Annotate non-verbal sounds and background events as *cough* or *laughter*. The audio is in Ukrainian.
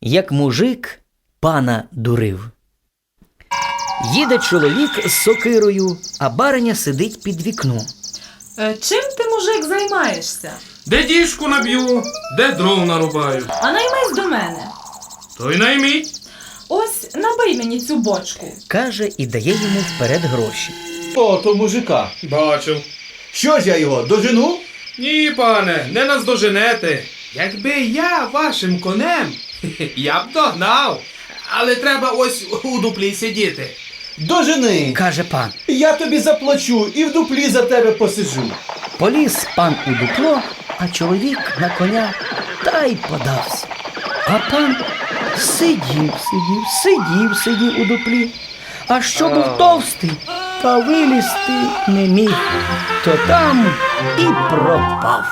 як мужик пана дурив. Їде чоловік з сокирою, а бариня сидить під вікном. Е, Чим ти, мужик, займаєшся? Де діжку наб'ю, де дров нарубаю. А наймись до мене. То й найміть. Ось набий мені цю бочку. Каже і дає йому вперед гроші. О, то мужика. Бачив. Що ж я його дожену? Ні, пане, не наздоженете. Якби я вашим конем, *laughs* я б догнав. Але треба ось у дуплі сидіти. Дожени. Каже пан. Я тобі заплачу і в дуплі за тебе посижу. Поліз пан у дупло, а чоловік на коня та й подався. А пан сидів, сидів, сидів, сидів у дуплі. А що був товстий, та вилізти не міг, то там і пропав.